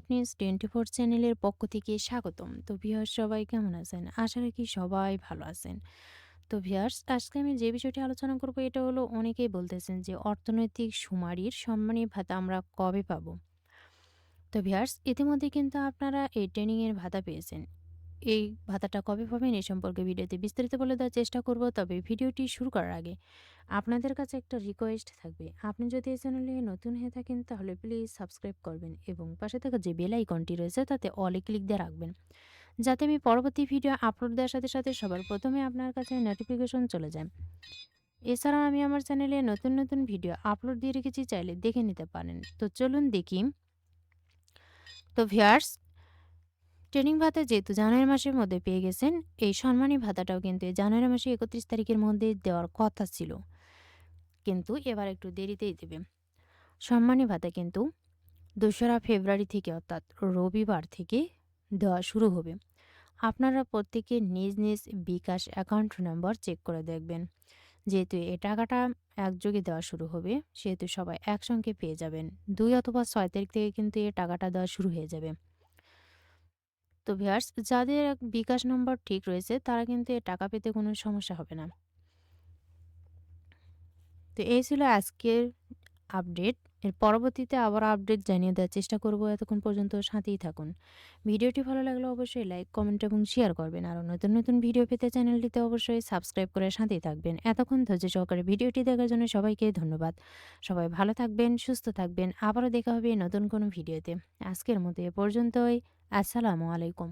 আপনি twenty four চ্যানেলের পক্ষ থেকে স্বাগতম। তো ভিউয়ার্স সবাই কেমন আছেন? আশা রাখি সবাই ভালো আছেন। তো ভিউয়ার্স আজকে আমি যে বিষয়টি আলোচনা করব, এটা হলো অনেকেই বলতেছেন যে অর্থনৈতিক সুমারির সম্মানী ভাতা আমরা কবে পাবো? তো ভিউয়ার্স ইতিমধ্যে কিন্তু আপনারা এই ট্রেনিংয়ের ভাতা পেয়েছেন। এই ভাতাটা কবে পাবেন এ সম্পর্কে ভিডিওতে বিস্তারিত বলে দেওয়ার চেষ্টা করব, তবে ভিডিওটি শুরু করার আগে আপনাদের কাছে একটা রিকোয়েস্ট থাকবে। আপনি যদি এই চ্যানেলে নতুন হয়ে থাকেন, তাহলে প্লিজ সাবস্ক্রাইব করবেন এবং পাশে থাকা যে বেল আইকনটি রয়েছে, তাতে অলে ক্লিক দিয়ে রাখবেন। যাতে আমি পরবর্তী ভিডিও আপলোড দেওয়ার সাথে সাথে সবার প্রথমে আপনার কাছে নোটিফিকেশন চলে যায়। এছাড়াও আমি আমার চ্যানেলে নতুন নতুন ভিডিও আপলোড দিয়ে রেখেছি, চাইলে দেখে নিতে পারেন। তো চলুন দেখি। তো ভিয়ার্স ট্রেনিং ভাতা যেহেতু জানুয়ারি মাসের মধ্যে পেয়ে গেছেন, এই সম্মানী ভাতাটাও কিন্তু জানুয়ারি মাসে একত্রিশ তারিখের মধ্যে দেওয়ার কথা ছিল। কিন্তু এবার একটু দেরিতেই দেবে। সম্মানী ভাতা কিন্তু দোসরা ফেব্রুয়ারি থেকে অর্থাৎ রবিবার থেকে দেওয়া শুরু হবে। আপনারা প্রত্যেকে নিজ নিজ বিকাশ অ্যাকাউন্ট নম্বর চেক করে দেখবেন। যেহেতু এ টাকাটা একযোগে দেওয়া শুরু হবে, সেহেতু সবাই একসঙ্গে পেয়ে যাবেন। দুই অথবা ছয় তারিখ থেকে কিন্তু এ টাকাটা দেওয়া শুরু হয়ে যাবে। তো ভিয়ার্স যাদের বিকাশ নম্বর ঠিক রয়েছে, তারা কিন্তু এ টাকা পেতে কোনো সমস্যা হবে না। তো এই ছিল আজকের আপডেট এর পরবর্তীতে আবার আপডেট জানিয়ে দেওয়ার চেষ্টা করব। এতক্ষণ পর্যন্ত সাথেই থাকুন। ভিডিওটি ভালো লাগলে অবশ্যই লাইক কমেন্ট এবং শেয়ার করবেন। আরও নতুন নতুন ভিডিও পেতে চ্যানেলটিতে অবশ্যই সাবস্ক্রাইব করে সাথেই থাকবেন। এতক্ষণ ধৈর্য সহকারে ভিডিওটি দেখার জন্য সবাইকে ধন্যবাদ। সবাই ভালো থাকবেন, সুস্থ থাকবেন। আবারও দেখা হবে নতুন কোনো ভিডিওতে আজকের মতো এ পর্যন্তই। আসসালামু আলাইকুম।